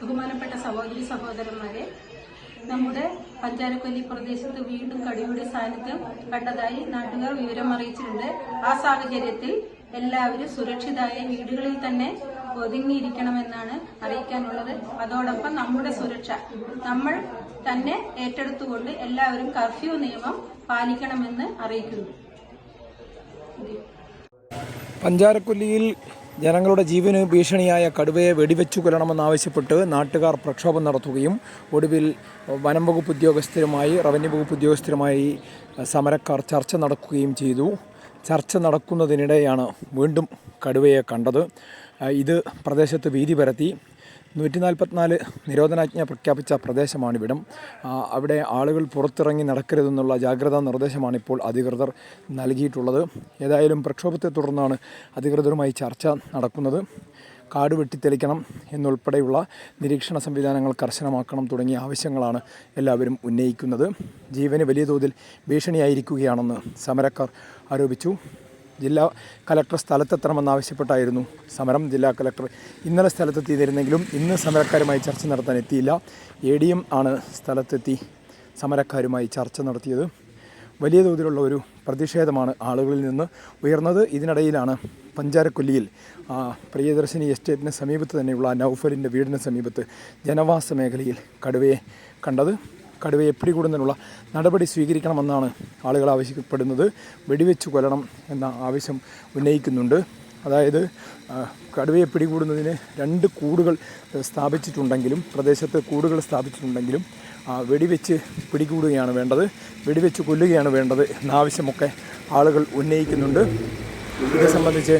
ബഹുമാനപ്പെട്ട സഹോദരി സഹോദരന്മാരെ നമ്മുടെ പഞ്ചാരക്കൊല്ലി പ്രദേശത്ത് വീണ്ടും കടിയുടെ സാന്നിധ്യം കണ്ടതായി നാട്ടുകാർ വിവരം അറിയിച്ചിട്ടുണ്ട് ആ സാഹചര്യത്തിൽ എല്ലാവരും സുരക്ഷിതായ വീടുകളിൽ തന്നെ ഒതുങ്ങിയിരിക്കണമെന്നാണ് അറിയിക്കാനുള്ളത്. അതോടൊപ്പം നമ്മുടെ സുരക്ഷ. നമ്മൾ തന്നെ ഏറ്റെടുത്തുകൊണ്ട് എല്ലാവരും കർഫ്യൂ നിയമം പാലിക്കണമെന്ന് അറിയിക്കുന്നു. പഞ്ചാരക്കൊല്ലിയിൽ ജനങ്ങളുടെ ജീവന് ഭീഷണിയായ കടുവയെ വെടിവെച്ചു കൊല്ലണമെന്നാവശ്യപ്പെട്ട് നാട്ടുകാർ പ്രക്ഷോഭം നടത്തുകയും ഒടുവിൽ വനം വകുപ്പ് ഉദ്യോഗസ്ഥരുമായി റവന്യൂ വകുപ്പ് ഉദ്യോഗസ്ഥരുമായി സമരക്കാർ ചർച്ച നടക്കുകയും ചെയ്തു. ചർച്ച നടക്കുന്നതിനിടെയാണ് വീണ്ടും കടുവയെ കണ്ടത്. ഇത് പ്രദേശത്ത് വീതി പരത്തി നൂറ്റി നാൽപ്പത്തിനാല് നിരോധനാജ്ഞ പ്രഖ്യാപിച്ച പ്രദേശമാണിവിടം. അവിടെ ആളുകൾ പുറത്തിറങ്ങി നടക്കരുതെന്നുള്ള ജാഗ്രതാ നിർദ്ദേശമാണ് ഇപ്പോൾ അധികൃതർ നൽകിയിട്ടുള്ളത്. ഏതായാലും പ്രക്ഷോഭത്തെ തുടർന്നാണ് അധികൃതരുമായി ചർച്ച നടക്കുന്നത്. കാട് വെട്ടിത്തെളിക്കണം എന്നുൾപ്പെടെയുള്ള നിരീക്ഷണ സംവിധാനങ്ങൾ കർശനമാക്കണം തുടങ്ങിയ ആവശ്യങ്ങളാണ് എല്ലാവരും ഉന്നയിക്കുന്നത്. ജീവന് വലിയ തോതിൽ ഭീഷണിയായിരിക്കുകയാണെന്ന് സമരക്കാർ ആരോപിച്ചു. ജില്ലാ കലക്ടർ സ്ഥലത്തെത്തണമെന്നാവശ്യപ്പെട്ടായിരുന്നു സമരം ജില്ലാ കലക്ടർ ഇന്നലെ സ്ഥലത്തെത്തിയിരുന്നെങ്കിലും ഇന്ന് സമരക്കാരുമായി ചർച്ച നടത്താൻ എത്തിയില്ല. എ ഡി എം ആണ് സ്ഥലത്തെത്തി സമരക്കാരുമായി ചർച്ച നടത്തിയത്. വലിയ തോതിലുള്ള ഒരു പ്രതിഷേധമാണ് ആളുകളിൽ നിന്ന് ഉയർന്നത്. ഇതിനിടയിലാണ് പഞ്ചാരക്കൊല്ലിയിൽ പ്രിയദർശിനി എസ്റ്റേറ്റിന് സമീപത്ത് തന്നെയുള്ള നൗഫലിന്റെ വീടിന് സമീപത്ത് ജനവാസ മേഖലയിൽ കടുവയെ കണ്ടത്. കടുവയെ പിടികൂടുന്നതിനുള്ള നടപടി സ്വീകരിക്കണമെന്നാണ് ആളുകൾ ആവശ്യപ്പെടുന്നത്. വെടിവെച്ച് കൊല്ലണം എന്ന ആവശ്യം ഉന്നയിക്കുന്നുണ്ട്. അതായത് കടുവയെ പിടികൂടുന്നതിന് രണ്ട് കൂടുകൾ സ്ഥാപിച്ചിട്ടുണ്ടെങ്കിലും പ്രദേശത്ത് കൂടുകൾ സ്ഥാപിച്ചിട്ടുണ്ടെങ്കിലും വെടിവെച്ച് പിടികൂടുകയാണ് വേണ്ടത്. വെടിവെച്ച് കൊല്ലുകയാണ് വേണ്ടത് എന്ന ആവശ്യമൊക്കെ ആളുകൾ ഉന്നയിക്കുന്നുണ്ട്. ഇത് സംബന്ധിച്ച്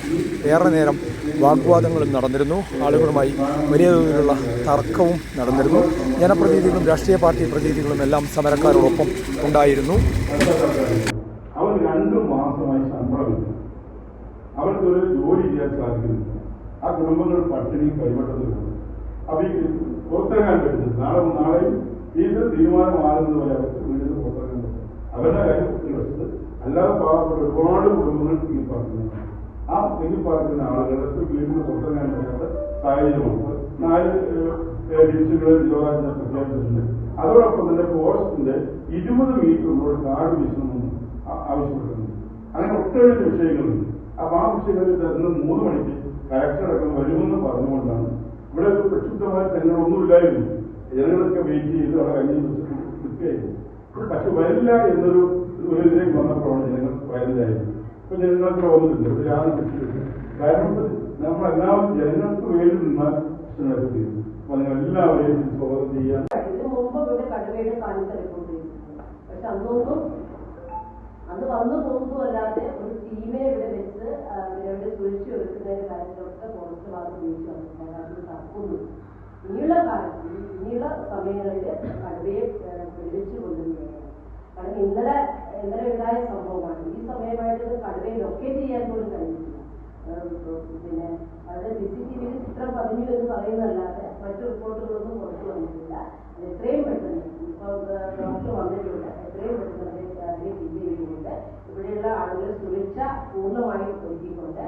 ഏറെ നേരം വാഗ്വാദങ്ങളും നടന്നിരുന്നു. ആളുകളുമായി വലിയ തോതിലുള്ള തർക്കവും നടന്നിരുന്നു. ജനപ്രതിനിധികളും രാഷ്ട്രീയ പാർട്ടി പ്രതിനിധികളും എല്ലാം സമരക്കാരോടൊപ്പം ഉണ്ടായിരുന്നു. അവർ രണ്ടു മാസമായി ശമ്പളമില്ല അവർക്ക് ഒരു ജോലി ചെയ്യാൻ സാധിക്കുന്നില്ല ആ കുടുംബങ്ങൾ പട്ടിണി കൈവട്ടത്തിലുണ്ട്. അപ്പൊ ഈ പുറത്തിറങ്ങാൻ പറ്റുന്നത് നാളെ നാളെയും ഇത് തീരുമാനമാകുന്നത് വരെ അവർക്ക് വീണ്ടും പുറത്തിറങ്ങാൻ പറ്റും. അവരുടെ കാര്യം അല്ലാതെ പാവപ്പെട്ട ഒരുപാട് കുടുംബങ്ങൾ ഈ പാർക്കുന്നു ആ ഈ പാർക്കുന്ന ആളുകൾക്ക് വീട്ടിൽ നിന്ന് ഞാൻ പറ്റാത്ത സാഹചര്യമാണ് നാല് ഡിവിഷനുകൾ നിരോധന പ്രഖ്യാപിച്ചിട്ടുണ്ട്. അതോടൊപ്പം തന്നെ ഫോറസ്റ്റിന്റെ ഇരുപത് മീറ്റർ മീറ്ററിനോട് കാട് വീശണമെന്ന് ആവശ്യപ്പെട്ടിട്ടുണ്ട് അങ്ങനെ ഒട്ടേറെ വിഷയങ്ങളുണ്ട്. അപ്പൊ ആ വിഷയങ്ങളിൽ ഇന്ന് മൂന്ന് മണിക്ക് കലക്ടർ അടക്കം വരുമെന്ന് പറഞ്ഞുകൊണ്ടാണ് ഇവിടെ ഒരു പ്രക്ഷുബ്ധമായ ജനങ്ങളൊന്നുമില്ലായിരുന്നു. ജനങ്ങളൊക്കെ വെയിറ്റ് ചെയ്ത് അവിടെ വെച്ചിട്ട് നിൽക്കുകയായിരുന്നു. പക്ഷെ വരില്ല എന്നൊരു ഒരു വന്ന വന്നപ്പോഴാണ് ജനങ്ങൾ വയലിലായിരുന്നു ഇപ്പൊ ജനങ്ങൾക്ക് ഒരു യാതൊരു പ്രശ്നമില്ല കാരണം നമ്മളെല്ലാം ജനങ്ങൾക്ക് വേണ്ടി നിന്ന തീരും അപ്പൊ നിങ്ങൾ എല്ലാവരെയും സ്വാഗതം ചെയ്യാൻ പക്ഷെ അന്നൊന്നും അന്ന് വന്നു പോകുന്നതല്ലാതെ ഒരു ടീമെ ഇവിടെ വെച്ച് ഇവരുടെ സുരക്ഷ ഒരുക്കുന്നതിന്റെ കാര്യങ്ങളൊക്കെ കുറച്ച് ഭാഗം ഉപയോഗിച്ച് വന്നിട്ടുണ്ട്. തർക്കമൊന്നും. ഇനിയുള്ള കാലത്ത് ഇനിയുള്ള സമയങ്ങളിൽ കടുവയെ വെടിവെച്ച് കാരണം ഇന്നലെ ഇന്നലെ ഉണ്ടായ സംഭവമാണ്. ഈ സമയമായിട്ട് കടുവയെ ലൊക്കേറ്റ് ചെയ്യാൻ പോലും കഴിഞ്ഞിട്ടില്ല. പിന്നെ അവരുടെ സി സി ടി വിയിൽ ചിത്രം പതിഞ്ഞു എന്ന് പറയുന്നതല്ലാതെ മറ്റു റിപ്പോർട്ടുകളൊന്നും പുറത്തു വന്നിട്ടില്ല. എത്രയും പെട്ടെന്ന് ഇപ്പോൾ ഡോക്ടർ വന്നിട്ടുണ്ട്. എത്രയും പെട്ടെന്ന് അതിനെ ഫില്ല് ചെയ്തുകൊണ്ട് ഇവിടെയുള്ള ആളുകളെ സുരക്ഷ പൂർണമായും ഒരുക്കിക്കൊണ്ട്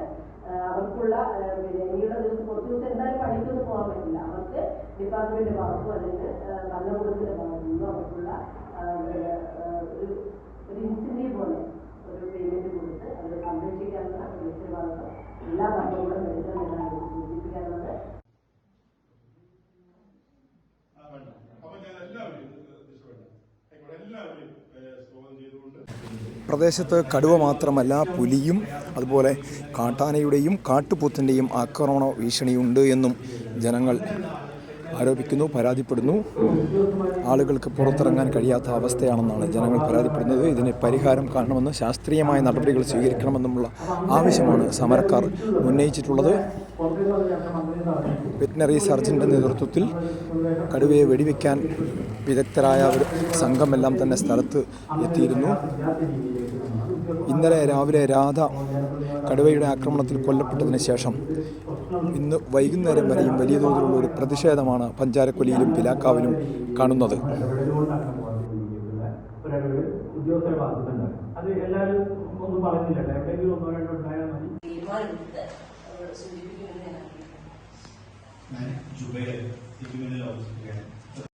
അവർക്കുള്ള പിന്നെ ഇനിയുള്ള ദിവസം കുറച്ച് ദിവസം എന്തായാലും പണിക്കൊന്നും പോകാൻ പറ്റില്ല. അവർക്ക് ഡിപ്പാർട്ട്മെന്റ് ഭാഗത്തും അല്ലെങ്കിൽ ഭരണകൂടത്തിന്റെ ഭാഗത്തു നിന്നും അവർക്കുള്ള ഏഹ് പിന്നെ, ഏഹ് ഒരു ഒരു ഇൻസെന്റീവ് പോലെ ഒരു പേയ്മെന്റ് കൊടുത്ത് അവരെ സംരക്ഷിക്കാനുള്ള ഒരു ഉത്തരവാദിത്വം എല്ലാ ഭരണകൂടം എടുക്കുന്നുണ്ടെന്നാണ് സൂചിപ്പിക്കാനുള്ളത് അപ്പൊ ഞാൻ എല്ലാവരെയും എല്ലാവരെയും സ്വാഗതം ചെയ്തുകൊണ്ട് പ്രദേശത്ത് കടുവ മാത്രമല്ല പുലിയും അതുപോലെ കാട്ടാനയുടെയും കാട്ടുപോത്തിന്റെയും ആക്രമണ ഭീഷണിയുണ്ട് എന്നും ജനങ്ങൾ ആരോപിക്കുന്നു പരാതിപ്പെടുന്നു. ആളുകൾക്ക് പുറത്തിറങ്ങാൻ കഴിയാത്ത അവസ്ഥയാണെന്നാണ് ജനങ്ങൾ പരാതിപ്പെടുന്നത്. ഇതിന് പരിഹാരം കാണണമെന്ന് ശാസ്ത്രീയമായ നടപടികൾ സ്വീകരിക്കണമെന്നുമുള്ള ആവശ്യമാണ് സമരക്കാർ ഉന്നയിച്ചിട്ടുള്ളത്. വെറ്റിനറി സർജന്റെ നേതൃത്വത്തിൽ കടുവയെ വെടിവെക്കാൻ വിദഗ്ധരായ ഒരു സംഘമെല്ലാം തന്നെ സ്ഥലത്ത് എത്തിയിരുന്നു. ഇന്നലെ രാവിലെ രാധ കടുവയുടെ ആക്രമണത്തിൽ കൊല്ലപ്പെട്ടതിന് ശേഷം ഇന്ന് വൈകുന്നേരം വരെയും വലിയ തോതിലുള്ള ഒരു പ്രതിഷേധമാണ് പഞ്ചാരക്കൊലിയിലും പിലാക്കാവിലും കാണുന്നത്. ഞാൻ ജുബൈൽ തിരുവനന്തപുരം